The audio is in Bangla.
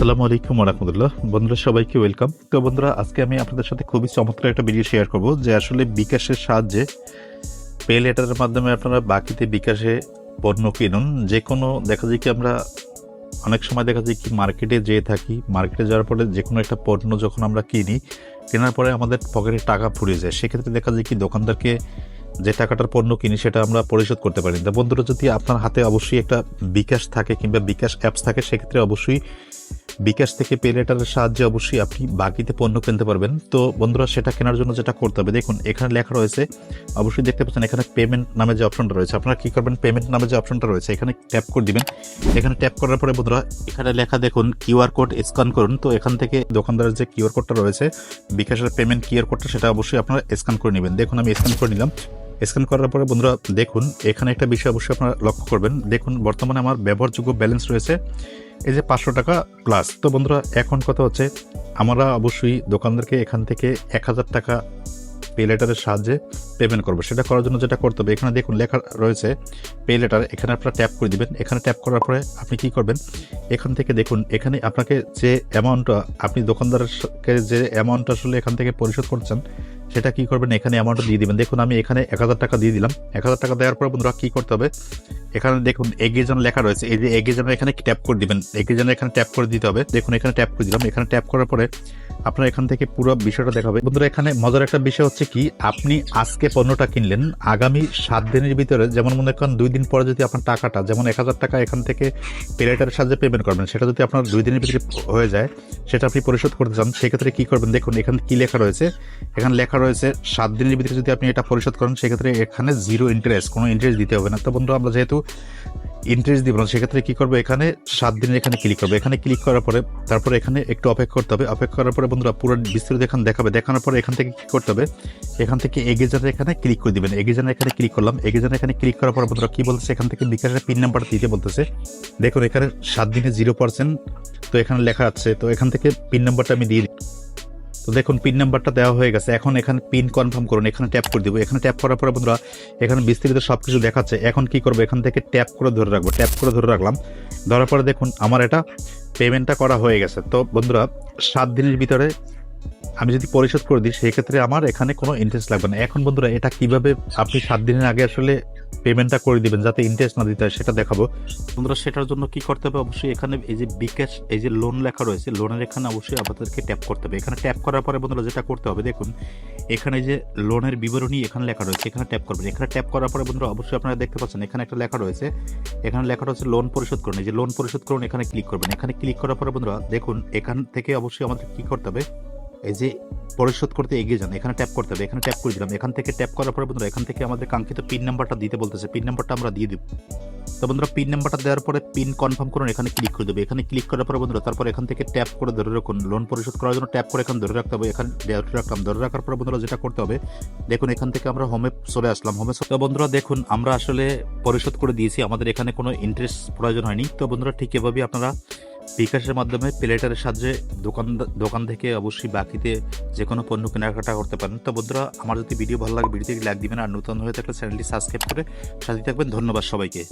আসসালামু আলাইকুম রহমতুল্লাহ। বন্ধুরা, সবাইকে ওয়েলকাম। তো বন্ধুরা, আজকে আমি আপনাদের সাথে খুবই চমৎকার একটা ভিডিও শেয়ার করব, যে আসলে বিকাশের সাহায্যে পে লেটারের মাধ্যমে আপনারা বাকিতে বিকাশে পণ্য কিনুন। যে কোনো দেখা যায় কি আমরা অনেক সময় দেখা যায় কি মার্কেটে যেয়ে থাকি, মার্কেটে যাওয়ার পরে যে কোনো একটা পণ্য যখন আমরা কিনি, কেনার পরে আমাদের পকেটে টাকা ফুরিয়ে যায়। সেক্ষেত্রে দেখা যায় কি দোকানদারকে যে টাকাটার পণ্য কিনি, সেটা আমরা পরিশোধ করতে পারি না। বন্ধুরা, যদি আপনার হাতে অবশ্যই একটা বিকাশ থাকে কিংবা বিকাশ অ্যাপস থাকে, সেক্ষেত্রে অবশ্যই বিকাশ থেকে পে লেটারের সাহায্যে অবশ্যই আপনি বাকিতে পণ্য কিনতে পারবেন। তো বন্ধুরা, সেটা কেনার জন্য যেটা করতে হবে, দেখুন, এখানে লেখা রয়েছে, অবশ্যই দেখতে পাচ্ছেন এখানে পেমেন্ট নামে যে অপশনটা রয়েছে। আপনারা কি করবেন? পেমেন্ট নামে যে অপশনটা রয়েছে, এখানে ট্যাপ করে দিবেন। এখানে ট্যাপ করার পরে বন্ধুরা, এখানে লেখা দেখুন কিউআর কোড স্ক্যান করুন। তো এখান থেকে দোকানদারের যে কিউআর কোডটা রয়েছে, বিকাশের পেমেন্ট কিউআর কোডটা সেটা অবশ্যই আপনারা স্ক্যান করে নেবেন। দেখুন, আমি স্ক্যান করে নিলাম। স্ক্যান করার পরে বন্ধুরা, দেখুন, এখানে একটা বিষয় অবশ্যই আপনারা লক্ষ্য করবেন। দেখুন, বর্তমানে আমার ব্যবহারযোগ্য ব্যালেন্স রয়েছে। এই যে পাঁচশো টাকা প্লাস তো বন্ধুরা, এখন কথা হচ্ছে, আমরা অবশ্যই দোকানদারকে এখান থেকে এক হাজার টাকা পে লেটারের সাহায্যে পেমেন্ট করব। সেটা করার জন্য যেটা করতে হবে, এখানে দেখুন লেখা রয়েছে পে লেটার এখানে আপনারা ট্যাপ করে দিবেন। এখানে ট্যাপ করার পরে আপনি কি করবেন, এখান থেকে দেখুন, এখানে আপনাকে যে অ্যামাউন্টটা আপনি দোকানদারকে যে অ্যামাউন্টটা আসলে এখান থেকে পরিশোধ করছেন, সেটা কি করবেন, এখানে অ্যামাউন্টটা দিয়ে দিবেন। দেখুন, আমি এখানে এক হাজার টাকা দিয়ে দিলাম। এক হাজার টাকা দেওয়ার পর বন্ধুরা কী করতে হবে এখানে দেখুন, এগিয়ে লেখা রয়েছে, এই যে এগিয়ে এখানে ট্যাপ করে দিবেন, এগিয়ে এখানে ট্যাপ করে দিতে হবে। দেখুন, এখানে ট্যাপ করে দিলাম। এখানে ট্যাপ করার পরে আপনার এখান থেকে পুরো বিষয়টা দেখাবে। বন্ধুরা, এখানে মজার একটা বিষয় হচ্ছে কি, আপনি আজকে পণ্যটা কিনলেন, আগামী সাত দিনের ভিতরে, যেমন মনে করেন দুই দিন পরে যদি আপনার টাকাটা, যেমন এক হাজার টাকা এখান থেকে পেলেটারের সাহায্যে পেমেন্ট করবেন, সেটা যদি আপনার দুই দিনের ভিতরে হয়ে যায়, সেটা আপনি পরিশোধ করতে চান, সেক্ষেত্রে কী করবেন? দেখুন, এখানে কী লেখা রয়েছে? এখানে লেখা রয়েছে, সাত দিনের ভিতরে যদি আপনি এটা পরিশোধ করেন, সেক্ষেত্রে এখানে জিরো ইন্টারেস্ট কোনো ইন্টারেস্ট দিতে হবে না। তো বন্ধু আমরা যেহেতু ইন্টারেস্ট দিব না, সেক্ষেত্রে কি করব? এখানে সাত দিনের এখানে ক্লিক করব। এখানে ক্লিক করার পরে, তারপরে এখানে একটু অপেক্ষা করতে হবে। অপেক্ষা করার পরে বন্ধুরা, পুরো বিস্তারিত এখানে দেখাবে। দেখানোর পরে এখান থেকে কি করতে হবে? এখান থেকে এগেজানের এখানে ক্লিক করে দিবেন। এগেজানের এখানে ক্লিক করলাম। এগেজানের এখানে ক্লিক করার পর বন্ধুরা, কি বলতেছে? এখান থেকে বিকাশের পিন নাম্বার দিতে বলতেছে। দেখুন, এখানে সাত দিনে জিরো পার্সেন্ট তো এখানে লেখা আছে। তো এখান থেকে পিন নাম্বারটা আমি দিয়ে। তো দেখুন পিন নাম্বারটা দেওয়া হয়ে গেছে। এখন এখানে পিন কনফার্ম করুন, এখানে ট্যাপ করে দিব। এখানে ট্যাপ করার পরে বন্ধুরা, এখানে বিস্তারিত সব কিছু দেখাচ্ছে। এখন কি করব? এখান থেকে ট্যাপ করে ধরে রাখব। ট্যাপ করে ধরে রাখলাম। ধরার পরে দেখুন, আমার এটা পেমেন্টটা করা হয়ে গেছে। তো বন্ধুরা, সাত দিনের ভিতরে আমি যদি পরিশোধ করে দিই, সেক্ষেত্রে আমার এখানে কোনো ইন্টারেস্ট লাগবে না। এখন বন্ধুরা, এটা কীভাবে আপনি সাত দিনের আগে আসলে পেমেন্টটা করে দিবেন যাতে ইন্টারেস্ট না দিতে হয়, সেটা দেখাবো। বন্ধুরা, সেটার জন্য কি করতে হবে? অবশ্যই এখানে এই যে বিকাশ, এই যে লোন লেখা রয়েছে লোনের এখানে অবশ্যই আপনাদেরকে ট্যাপ করতে হবে। এখানে ট্যাপ করার পরে বন্ধুরা, যেটা করতে হবে, দেখুন, এখানে যে লোনের বিবরণী এখানে লেখা রয়েছে, এখানে ট্যাপ করবেন। এখানে ট্যাপ করার পরে বন্ধুরা, অবশ্যই আপনারা দেখতে পাচ্ছেন, এখানে একটা লেখা রয়েছে, এখানে লেখা রয়েছে লোন পরিশোধ করুন। এই যে লোন পরিশোধ করুন, এখানে ক্লিক করবেন। এখানে ক্লিক করার পরে বন্ধুরা, দেখুন, এখান থেকে অবশ্যই আমাদের কি করতে হবে? এই যে পরিশোধ করতে এগিয়ে যান, এখানে ট্যাপ করতে হবে, এখানে ট্যাপ করে দিলাম, এখান থেকে ট্যাপ করার পরে বন্ধুরা, এখান থেকে আমাদের কাঙ্ক্ষিত পিন নাম্বারটা দিতে বলতেছে পিন নাম্বারটা আমরা দিয়ে দিব। তো বন্ধুরা পিন নাম্বারটা দেওয়ার পরে পিন কনফার্ম করুন, এখানে ক্লিক করে দেবে। এখানে ক্লিক করার পরে বন্ধুরা, তারপর এখান থেকে ট্যাপ করে ধরে রাখুন। লোন পরিশোধ করার জন্য ট্যাপ করে এখানে ধরে রাখতে হবে, এখানে ধরে রাখলাম। ধরে রাখার পরে বন্ধুরা যেটা করতে হবে, দেখুন এখান থেকে আমরা হোমে চলে আসলাম হোমে তো বন্ধুরা দেখুন, আমরা আসলে পরিশোধ করে দিয়েছি, আমাদের এখানে কোনো ইন্টারেস্ট প্রয়োজন হয়নি। তো বন্ধুরা ঠিক এভাবেই আপনারা বিকাশের মাধ্যমে প্লেটারের সাহায্যে দোকান দোকান থেকে অবশ্যই বাকিতে যে কোনো পণ্য কেনাকাটা করতে পারেন। তো বন্ধুরা, আমার যদি ভিডিও ভালো লাগে, ভিডিওতে লাইক দিবেন। আর নতুন হয়ে থাকলে চ্যানেলটি সাবস্ক্রাইব করে সাথে থাকবেন। ধন্যবাদ সবাইকে।